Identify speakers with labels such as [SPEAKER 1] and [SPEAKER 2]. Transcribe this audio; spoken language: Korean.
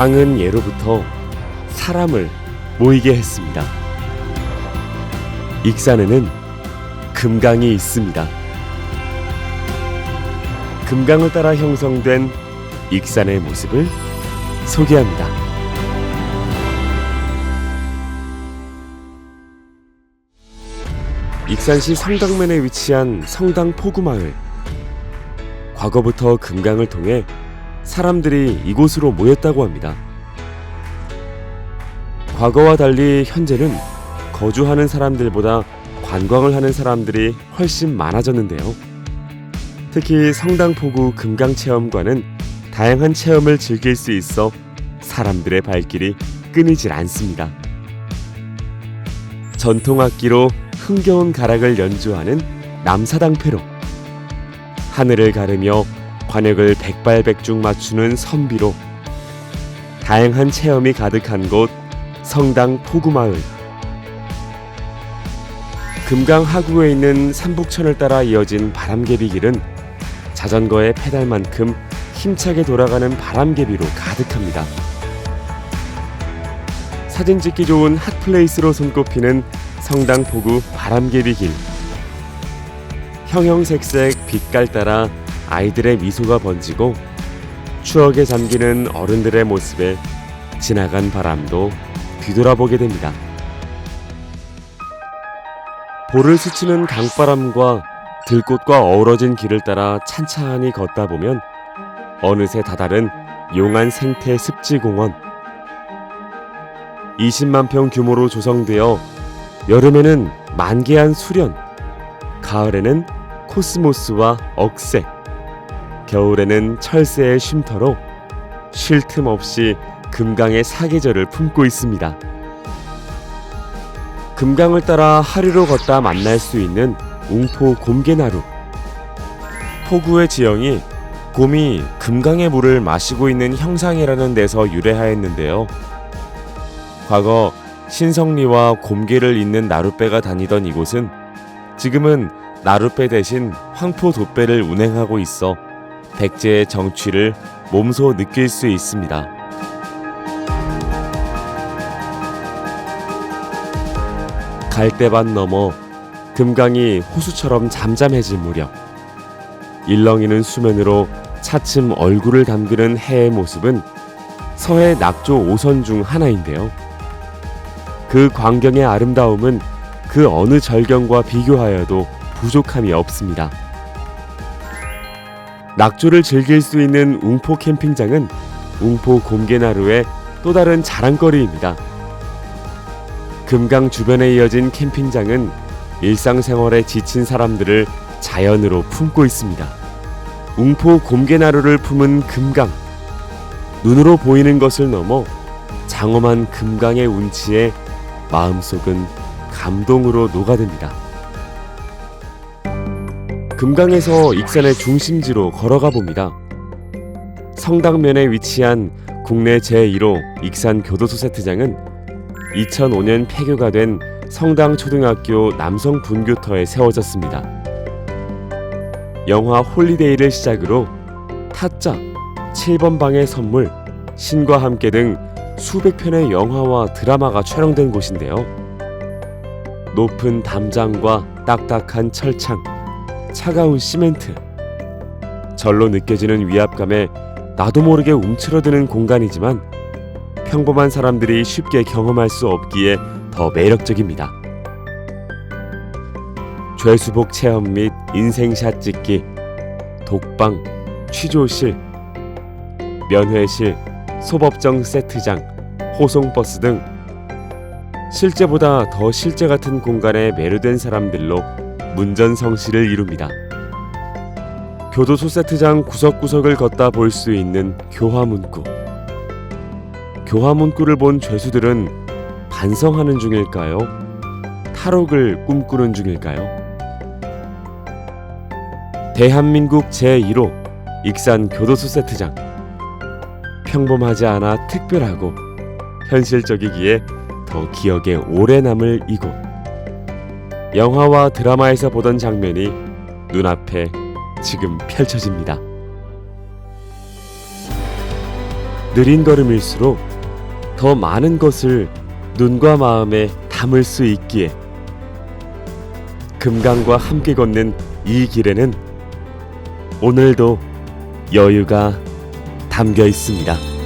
[SPEAKER 1] 광은 예로부터 사람을 모이게 했습니다. 익산에는 금강이 있습니다. 금강을 따라 형성된 익산의 모습을 소개합니다. 익산시 성당면에 위치한 성당 포구마을. 과거부터 금강을 통해 사람들이 이곳으로 모였다고 합니다. 과거와 달리 현재는 거주하는 사람들보다 관광을 하는 사람들이 훨씬 많아졌는데요. 특히 성당포구 금강체험관은 다양한 체험을 즐길 수 있어 사람들의 발길이 끊이질 않습니다. 전통 악기로 흥겨운 가락을 연주하는 남사당패로 하늘을 가르며 관역을 백발백중 맞추는 선비로. 다양한 체험이 가득한 곳 성당 포구마을. 금강 하구에 있는 삼북천을 따라 이어진 바람개비 길은 자전거의 페달만큼 힘차게 돌아가는 바람개비로 가득합니다. 사진 찍기 좋은 핫플레이스로 손꼽히는 성당 포구 바람개비 길. 형형색색 빛깔 따라 아이들의 미소가 번지고 추억에 잠기는 어른들의 모습에 지나간 바람도 뒤돌아보게 됩니다. 볼을 스치는 강바람과 들꽃과 어우러진 길을 따라 찬찬히 걷다 보면 어느새 다다른 용안 생태 습지공원 20만 평 규모로 조성되어 여름에는 만개한 수련, 가을에는 코스모스와 억새, 겨울에는 철새의 쉼터로 쉴 틈 없이 금강의 사계절을 품고 있습니다. 금강을 따라 하류로 걷다 만날 수 있는 웅포 곰개나루. 포구의 지형이 곰이 금강의 물을 마시고 있는 형상이라는 데서 유래하였는데요. 과거 신성리와 곰개를 잇는 나룻배가 다니던 이곳은 지금은 나룻배 대신 황포 돛배를 운행하고 있어 백제의 정취를 몸소 느낄 수 있습니다. 갈대밭 너머 금강이 호수처럼 잠잠해질 무렵 일렁이는 수면으로 차츰 얼굴을 담그는 해의 모습은 서해 낙조 5선 중 하나인데요. 그 광경의 아름다움은 그 어느 절경과 비교하여도 부족함이 없습니다. 낙조를 즐길 수 있는 웅포 캠핑장은 웅포 곰개나루의 또 다른 자랑거리입니다. 금강 주변에 이어진 캠핑장은 일상생활에 지친 사람들을 자연으로 품고 있습니다. 웅포 곰개나루를 품은 금강. 눈으로 보이는 것을 넘어 장엄한 금강의 운치에 마음속은 감동으로 녹아듭니다. 금강에서 익산의 중심지로 걸어가 봅니다. 성당면에 위치한 국내 제1호 익산 교도소 세트장은 2005년 폐교가 된 성당 초등학교 남성 분교터에 세워졌습니다. 영화 홀리데이를 시작으로 타짜, 7번 방의 선물, 신과 함께 등 수백 편의 영화와 드라마가 촬영된 곳인데요. 높은 담장과 딱딱한 철창, 차가운 시멘트, 절로 느껴지는 위압감에 나도 모르게 움츠러드는 공간이지만 평범한 사람들이 쉽게 경험할 수 없기에 더 매력적입니다. 죄수복 체험 및 인생샷 찍기, 독방, 취조실, 면회실, 소법정 세트장, 호송버스 등 실제보다 더 실제 같은 공간에 매료된 사람들로 문전성시를 이룹니다. 교도소 세트장 구석구석을 걷다 볼 수 있는 교화문구. 교화문구를 본 죄수들은 반성하는 중일까요? 탈옥을 꿈꾸는 중일까요? 대한민국 제1호 익산 교도소 세트장. 평범하지 않아 특별하고 현실적이기에 더 기억에 오래 남을 이곳. 영화와 드라마에서 보던 장면이 눈앞에 지금 펼쳐집니다. 느린 걸음일수록 더 많은 것을 눈과 마음에 담을 수 있기에 금강과 함께 걷는 이 길에는 오늘도 여유가 담겨 있습니다.